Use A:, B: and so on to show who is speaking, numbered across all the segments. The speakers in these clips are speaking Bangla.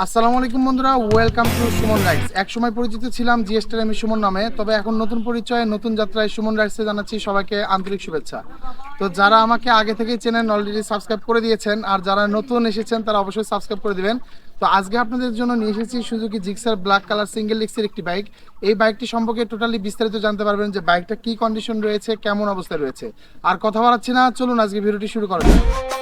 A: আসসালামু আলাইকুম বন্ধুরা ওয়েলকাম টু সুমন রাইডস এক সময় পরিচিত ছিলাম জিএসটার আমি সুমন নামে, তবে এখন নতুন পরিচয়ে নতুন যাত্রায় সুমন রাইডসে জানাচ্ছি সবাইকে আন্তরিক শুভেচ্ছা। তো যারা আমাকে আগে থেকেই চেনেন অলরেডি সাবস্ক্রাইব করে দিয়েছেন, আর যারা নতুন এসেছেন, তারা অবশ্যই সাবস্ক্রাইব করে দিবেন। তো আজকে আপনাদের জন্য নিয়ে এসেছি Suzuki Gixxer black colour single ডিক্সের একটি বাইক এই বাইকটি সম্পর্কে টোটালি বিস্তারিত জানতে পারবেন যে বাইকটা কি কন্ডিশন রয়েছে, কেমন অবস্থায় রয়েছে। আর কথা বাড়াচ্ছি না, চলুন আজকে ভিডিওটি শুরু করা যাক।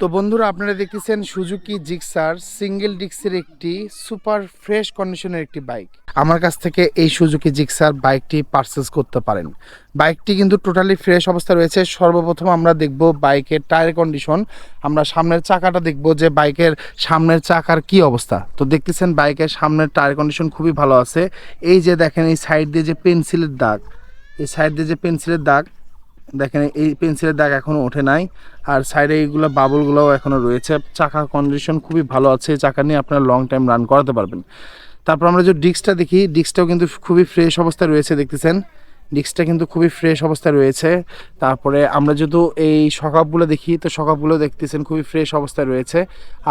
A: তো বন্ধুরা, আপনারা দেখতেছেন সুজুকি জিক্সার সিঙ্গেল ডিক্সের একটি সুপার ফ্রেশ কন্ডিশনের একটি বাইক। আমার কাছ থেকে এই সুজুকি জিক্সার বাইকটি পারচেস করতে পারেন। বাইকটি কিন্তু টোটালি ফ্রেশ অবস্থা রয়েছে। সর্বপ্রথম আমরা দেখব বাইকের টায়ার কন্ডিশন। আমরা সামনের চাকাটা দেখব যে বাইকের সামনের চাকার কি অবস্থা। তো দেখতেছেন বাইকের সামনের টায়ার কন্ডিশন খুবই ভালো আছে। এই যে দেখেন, এই সাইড দিয়ে যে পেন্সিলের দাগ, এই সাইড দিয়ে যে পেন্সিলের দাগ দেখেন, এই পেন্সিলের দাগ এখনও ওঠে নাই। আর সাইডে এইগুলো বাবলগুলোও এখনও রয়েছে। চাকা কন্ডিশন খুবই ভালো আছে, এই চাকা নিয়ে আপনারা লং টাইম রান করাতে পারবেন। তারপর আমরা যে ডিস্কটা দেখি ডিস্কটাও কিন্তু খুবই ফ্রেশ অবস্থায় রয়েছে, দেখতেছেন? ডিস্কটা কিন্তু খুবই ফ্রেশ অবস্থায় রয়েছে। তারপরে আমরা যেহেতু এই সকাপগুলো দেখি, তো সকাপগুলো দেখতেছেন, খুবই ফ্রেশ অবস্থায় রয়েছে।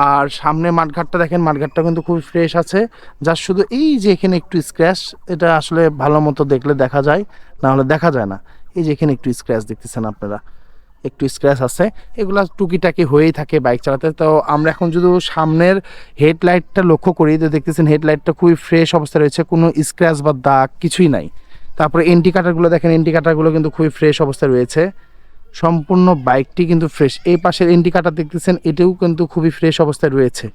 A: আর সামনে মাঠঘাটটা দেখেন মাঠঘাটটা কিন্তু খুবই ফ্রেশ আছে। যার শুধু এই যে এখানে একটু স্ক্র্যাচ এটা আসলে ভালো মতো দেখলে দেখা যায়, না হলে দেখা যায় না। এই যে এখানে একটু স্ক্র্যাচ দেখতেছেন আপনারা, একটু স্ক্র্যাচ আছে। এগুলো টুকিটাকি হয়েই থাকে বাইক চালাতে। তো আমরা এখন যদি সামনের হেডলাইটটা লক্ষ্য করি, তো দেখতেছেন হেডলাইটটা খুবই ফ্রেশ অবস্থায় রয়েছে, কোনো স্ক্র্যাচ বা দাগ কিছুই নাই। তারপরে ইন্ডিকেটারগুলো দেখেন ইন্ডিকেটারগুলো কিন্তু খুবই ফ্রেশ অবস্থায় রয়েছে। সম্পূর্ণ বাইকটি কিন্তু ফ্রেশ এই পাশের ইন্ডিকেটার দেখতেছেন, এটাও কিন্তু খুবই ফ্রেশ অবস্থায় রয়েছে।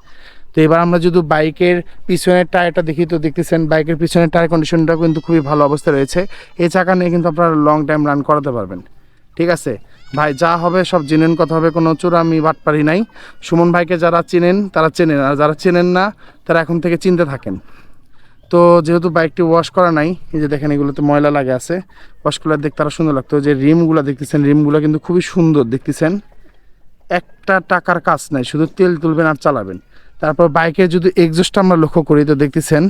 A: তো এবার আমরা যদি বাইকের পিছনের টায়ারটা দেখি, তো দেখতেছেন বাইকের পিছনের টায়ার কন্ডিশনটাও কিন্তু খুবই ভালো অবস্থায় রয়েছে। এই চাকা নিয়ে কিন্তু আপনারা লং টাইম রান করাতে পারবেন। ঠিক আছে? ভাই, যা হবে সব জেনেন কথা হবে, কোনো চূড়ামি বাটপারি নাই। সুমন ভাইকে যারা চেনেন, তারা চেনেন, আর যারা চেনেন না, তারা এখন থেকে চিনতে থাকেন। তো যেহেতু বাইকটি ওয়াশ করা নাই, এই যে দেখেন এগুলোতে ময়লা লাগে আছে ওয়াশ করলে দেখতে আরও সুন্দর লাগতো। যে রিমগুলো দেখতেছেন, রিমগুলো কিন্তু খুবই সুন্দর, দেখতেছেন? একটা টাকার কাজ নাই, শুধু তেল তুলবেন আর চালাবেন। তারপর বাইকের যদি এক্সস্টটা আমরা লক্ষ্য করি, তো দেখতেছেন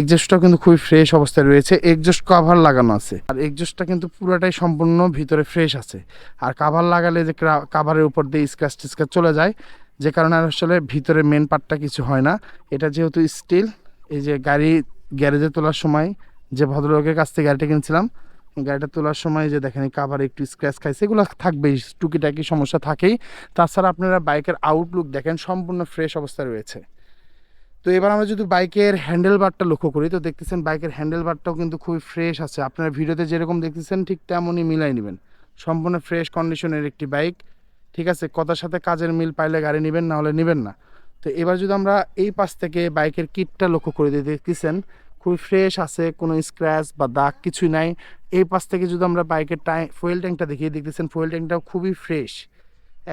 A: এক্সস্টটাও কিন্তু খুবই ফ্রেশ অবস্থায় রয়েছে। এক্সস্ট কভার লাগানো আছে। আর এক্সস্টটা কিন্তু পুরোটাই সম্পূর্ণ ভিতরে ফ্রেশ আছে। আর কাভার লাগালে যে কাভারের উপর দিয়ে স্ক্র্যাচ টিস্ক্র্যাচ চলে যায়, যে কারণে আসলে ভিতরে মেন পার্টটা কিছু হয় না। এটা যেহেতু স্টিল এই যে গাড়ি গ্যারেজে তোলার সময় যে ভদ্রলোকের কাছ থেকে গাড়িটা কিনছিলাম গাড়িটা তোলার সময় যে দেখেন কাভার একটু স্ক্র্যাচ খাইছে এগুলো থাকবেই, টুকিটাকি সমস্যা থাকেই। তাছাড়া আপনারা বাইকের আউটলুক দেখেন, সম্পূর্ণ ফ্রেশ অবস্থা রয়েছে। তো এবার আমরা যদি বাইকের হ্যান্ডেল বারটা লক্ষ্য করি, তো দেখতেছেন বাইকের হ্যান্ডেল বারটাও কিন্তু খুবই ফ্রেশ আছে। আপনারা ভিডিওতে যেরকম দেখতেছেন, ঠিক তেমনই মিলাই নেবেন। সম্পূর্ণ ফ্রেশ কন্ডিশনের একটি বাইক, ঠিক আছে? কথার সাথে কাজের মিল পাইলে গাড়ি নেবেন, না হলে নেবেন না। তো এবার যদি আমরা এই পাশ থেকে বাইকের কিটটা লক্ষ্য করে দিই দেখতেছেন খুবই ফ্রেশ আছে, কোনো স্ক্র্যাচ বা দাগ কিছুই নাই। এই পাশ থেকে যদি আমরা বাইকের টাই ফুয়েল ট্যাঙ্কটা দেখি দেখতেছেন ফুয়েল ট্যাঙ্কটাও খুবই ফ্রেশ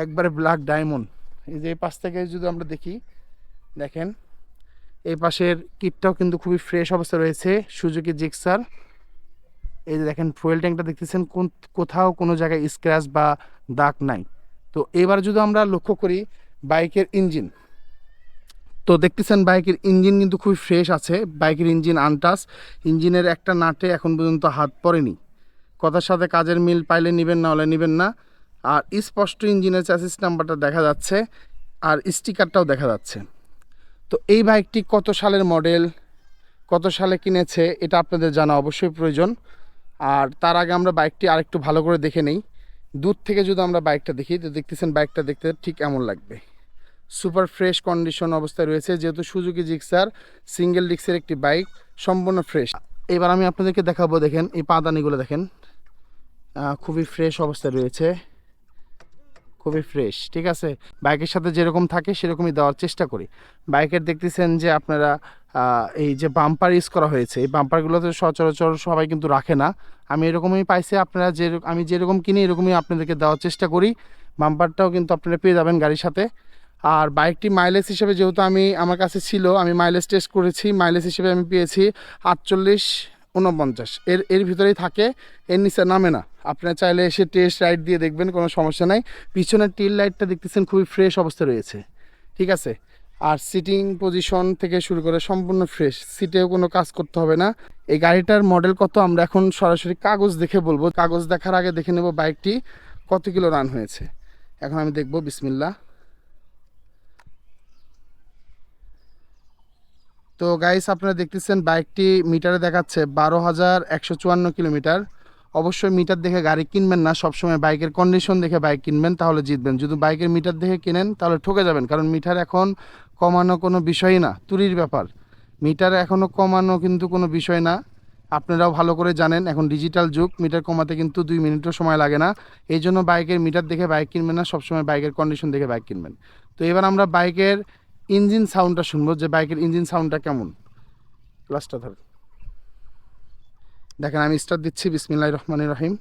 A: একবারে ব্ল্যাক ডায়মন্ড এই যে এই পাশ থেকে যদি আমরা দেখি, দেখেন, এই পাশের কিটটাও কিন্তু খুবই ফ্রেশ অবস্থায় রয়েছে সুজুকি জিক্সার এই যে দেখেন ফুয়েল ট্যাঙ্কটা দেখতেছেন, কোন কোথাও কোনো জায়গায় স্ক্র্যাচ বা দাগ নাই। তো এবার যদি আমরা লক্ষ্য করি বাইকের ইঞ্জিন তো দেখতেছেন বাইকের ইঞ্জিন কিন্তু খুবই ফ্রেশ আছে। বাইকের ইঞ্জিন আনটাস ইঞ্জিনের একটা নাটে এখন পর্যন্ত হাত পড়েনি। কথার সাথে কাজের মিল পাইলে নেবেন না হলে নেবেন না। আর স্পষ্ট ইঞ্জিনের চ্যাসিস নাম্বারটা দেখা যাচ্ছে আর স্টিকারটাও দেখা যাচ্ছে। তো এই বাইকটি কত সালের মডেল কত সালে কিনেছে? এটা আপনাদের জানা অবশ্যই প্রয়োজন। আর তার আগে আমরা বাইকটি আরেকটু ভালো করে দেখে নেই। দূর থেকে যদি আমরা বাইকটা দেখি, তো দেখতেছেন বাইকটা দেখতে ঠিক এমন লাগবে। সুপার ফ্রেশ কন্ডিশন অবস্থায় রয়েছে, যেহেতু সুজুকি জিক্সার সিঙ্গেল ডিক্সের একটি বাইক, সম্পূর্ণ ফ্রেশ। এবার আমি আপনাদেরকে দেখাবো, দেখেন, এই পাদানিগুলো দেখেন। খুবই ফ্রেশ অবস্থায় রয়েছে। খুবই ফ্রেশ, ঠিক আছে? বাইকের সাথে যেরকম থাকে, সেরকমই দেওয়ার চেষ্টা করি। বাইকের দেখতেছেন যে আপনারা এই যে বাম্পার ইউজ করা হয়েছে, এই বাম্পারগুলোতে সচরাচর সবাই কিন্তু রাখে না। আমি এরকমই পাইছি, আপনারা যে আমি যেরকম কিনি, এরকমই আপনাদেরকে দেওয়ার চেষ্টা করি। বাম্পারটাও কিন্তু আপনারা পেয়ে যাবেন গাড়ির সাথে। আর বাইকটি মাইলেজ হিসেবে যেহেতু আমি, আমার কাছে ছিল, আমি মাইলেজ টেস্ট করেছি মাইলেজ হিসেবে আমি পেয়েছি আটচল্লিশ উনপঞ্চাশ এর এর ভিতরেই থাকে, এর নিচে নামে না। আপনারা চাইলে এসে টেস্ট রাইড দিয়ে দেখবেন, কোনো সমস্যা নাই। পিছনের টিল লাইটটা দেখতেছেন, খুবই ফ্রেশ অবস্থা রয়েছে। ঠিক আছে? আর সিটিং পজিশন থেকে শুরু করে সম্পূর্ণ ফ্রেশ সিটেও কোনো কাজ করতে হবে না। এই গাড়িটার মডেল কত, আমরা এখন সরাসরি কাগজ দেখে বলব। কাগজ দেখার আগে দেখে নেব বাইকটি কত কিলো রান হয়েছে। এখন আমি দেখব বিসমিল্লা তো গাইস আপনারা দেখতেছেন বাইকটি মিটারে দেখাচ্ছে বারো হাজার একশো চুয়ান্ন কিলোমিটার। অবশ্যই মিটার দেখে গাড়ি কিনবেন না, সবসময় বাইকের কন্ডিশন দেখে বাইক কিনবেন, তাহলে জিতবেন। যদি বাইকের মিটার দেখে কিনেন, তাহলে ঠকে যাবেন, কারণ মিটার এখন কমানো কোনো বিষয়ই না, তুরির ব্যাপার। মিটার এখনও কমানো কিন্তু কোনো বিষয় না, আপনারাও ভালো করে জানেন, এখন ডিজিটাল যুগ মিটার কমাতে কিন্তু দুই মিনিটও সময় লাগে না। এই জন্য বাইকের মিটার দেখে বাইক কিনবেন না, সবসময় বাইকের কন্ডিশন দেখে বাইক কিনবেন। তো এবার আমরা বাইকের ইঞ্জিন সাউন্ডটা শুনব, যে বাইকের ইঞ্জিন সাউন্ডটা কেমন? ক্লাসটা ধর। দেখেন, আমি স্টার্ট দিচ্ছি বিসমিল্লাহ রহমান রহিম।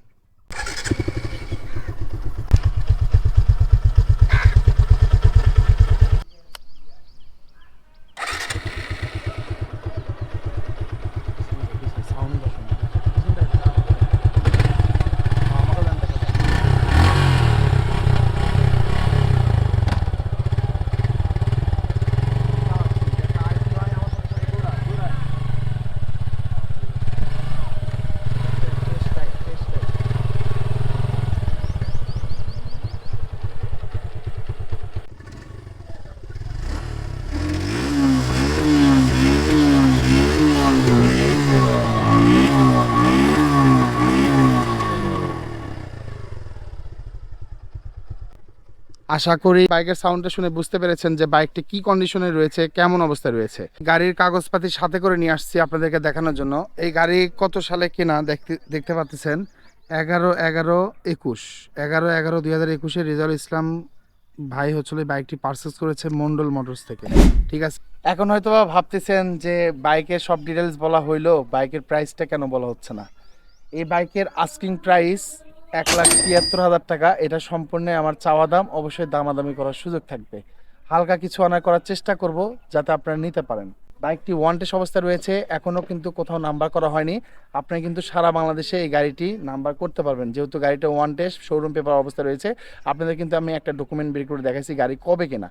A: আশা করি বাইকের সাউন্ডটা শুনে বুঝতে পেরেছেন যে বাইকটি কি কন্ডিশনে রয়েছে, কেমন অবস্থায় রয়েছে। গাড়ির কাগজপাতি সাথে করে নিয়ে আসছি আপনাদেরকে দেখানোর জন্য। এই গাড়ি কত সালে কেনা দেখতে দেখতে পাচ্ছেন? এগারো এগারো একুশ। এগারো এগারো দুই হাজার একুশে রেজাউল ইসলাম ভাই হচ্ছিল বাইকটি পারচেস করেছে মন্ডল মোটরস থেকে। ঠিক আছে? এখন হয়তো ভাবতেছেন যে বাইকের সব ডিটেলস বলা হইল, বাইকের প্রাইসটা কেন বলা হচ্ছে না? এই বাইকের আস্কিং প্রাইস এক লাখ তিয়াত্তর হাজার টাকা। এটা সম্পূর্ণ আমার চাওয়া দাম, অবশ্যই দামাদামি করার সুযোগ থাকবে। হালকা কিছু আনা করার চেষ্টা করব যাতে আপনারা নিতে পারেন। বাইকটি ওয়ান্টেস অবস্থায় রয়েছে, এখনও কিন্তু কোথাও নাম্বার করা হয়নি। আপনি কিন্তু সারা বাংলাদেশে এই গাড়িটি নাম্বার করতে পারবেন। যেহেতু গাড়িটা ওয়ান্টেস শোরুম পেপার অবস্থা রয়েছে, আপনাদের কিন্তু আমি একটা ডকুমেন্ট বের করে দেখাইছি গাড়ি কবে কেনা।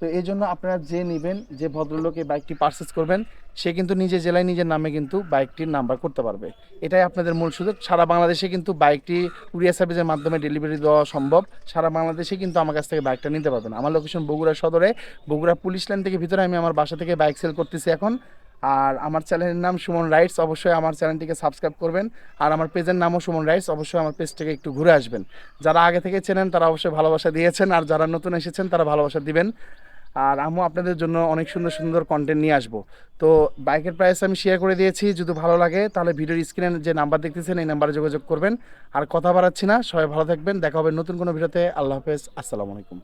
A: তো এই জন্য আপনারা যে নেবেন, যে ভদ্রলোক এই বাইকটি পারচেস করবেন, সে কিন্তু নিজে জেলায় নিজের নামে কিন্তু বাইকটির নাম্বার করতে পারবে। এটাই আপনাদের মূল সুযোগ। সারা বাংলাদেশে কিন্তু বাইকটি কুরিয়ার সার্ভিসের মাধ্যমে ডেলিভারি দেওয়া সম্ভব। সারা বাংলাদেশে কিন্তু আমার কাছ থেকে বাইকটা নিতে পারবেন। আমার লোকেশন বগুড়া সদরে। বগুড়া পুলিশ লাইন থেকে ভিতরে আমি আমার বাসা থেকে বাইক সেল করতেছি এখন। আর আমার চ্যানেলের নাম সুমন রাইটস। অবশ্যই আমার চ্যানেলটিকে সাবস্ক্রাইব করবেন। আর আমার পেজের নামও সুমন রাইটস। অবশ্যই আমার পেজটাকে একটু ঘুরে আসবেন। যারা আগে থেকে চেনেন, তারা অবশ্যই ভালোবাসা দিয়েছেন। আর যারা নতুন এসেছেন, তারা ভালোবাসা দিবেন। আর আমিও আপনাদের জন্য অনেক সুন্দর সুন্দর কন্টেন্ট নিয়ে আসব। তো বাইকের প্রাইস আমি শেয়ার করে দিয়েছি, যদি ভালো লাগে তাহলে ভিডিওর স্ক্রিনে যে নাম্বার দেখতেছেন এই নাম্বারে যোগাযোগ করবেন। আর কথা বাড়াচ্ছি না, সবাই ভালো থাকবেন, দেখা হবে নতুন কোনো ভিডিওতে। আল্লাহ হাফেজ, আসসালামু আলাইকুম।